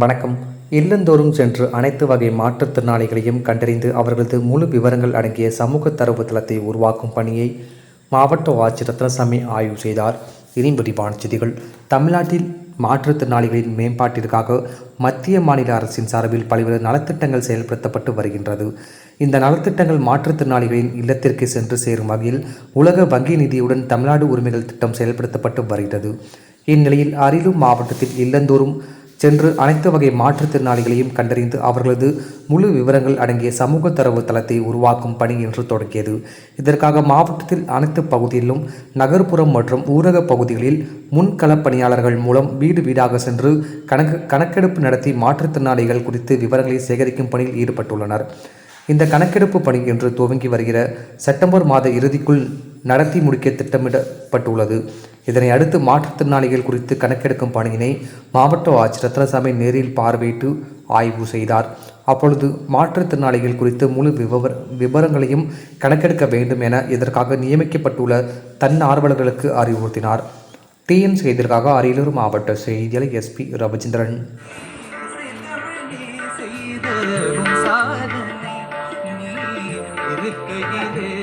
வணக்கம். இல்லந்தோறும் சென்று அனைத்து வகை மாற்றுத்திறனாளிகளையும் கண்டறிந்து அவர்களது முழு விவரங்கள் அடங்கிய சமூக தரவு தளத்தை உருவாக்கும் பணியை மாவட்ட ஆட்சியர் ரத்னசாமி ஆய்வு செய்தார். இனி விரிவான செய்திகள். தமிழ்நாட்டில் மாற்றுத்திறனாளிகளின் மேம்பாட்டிற்காக மத்திய மாநில அரசின் சார்பில் பல்வேறு நலத்திட்டங்கள் செயல்படுத்தப்பட்டு வருகின்றது. இந்த நலத்திட்டங்கள் மாற்றுத்திறனாளிகளின் இல்லத்திற்கு சென்று சேரும் வகையில் உலக வங்கி நிதியுடன் தமிழ்நாடு உரிமைகள் திட்டம் செயல்படுத்தப்பட்டு வருகிறது. இந்நிலையில் அரியலூர் மாவட்டத்தில் இல்லந்தோறும் சென்று அனைத்து வகை மாற்றுத்திறனாளிகளையும் கண்டறிந்து அவர்களது முழு விவரங்கள் அடங்கிய சமூக தரவு தளத்தை உருவாக்கும் பணி இன்று தொடங்கியது. இதற்காக மாவட்டத்தில் அனைத்து பகுதியிலும் நகர்ப்புறம் மற்றும் ஊரக பகுதிகளில் முன்களப் பணியாளர்கள் மூலம் வீடு வீடாக சென்று கணக்கு கணக்கெடுப்பு நடத்தி மாற்றுத்திறனாளிகள் குறித்து விவரங்களை சேகரிக்கும் பணியில் ஈடுபட்டுள்ளனர். இந்த கணக்கெடுப்பு பணி இன்று துவங்கி வருகிற செப்டம்பர் மாத இறுதிக்குள் நடத்தி முடிக்க திட்டமிடப்பட்டுள்ளது. இதனை அடுத்து மாற்றுத்திறனாளிகள் குறித்து கணக்கெடுக்கும் பணியினை மாவட்ட ஆட்சியர் ரத்னசாமி நேரில் பார்வையிட்டு ஆய்வு செய்தார். அப்பொழுது மாற்றுத்திறனாளிகள் குறித்து முழு விவர விவரங்களையும் கணக்கெடுக்க வேண்டும் என இதற்காக நியமிக்கப்பட்டுள்ள தன்னார்வலர்களுக்கு அறிவுறுத்தினார். டிஎன் செய்திற்காக அரியலூர் மாவட்ட செய்தியாளர் எஸ்பி ரவிச்சந்திரன். இருக்கையிலே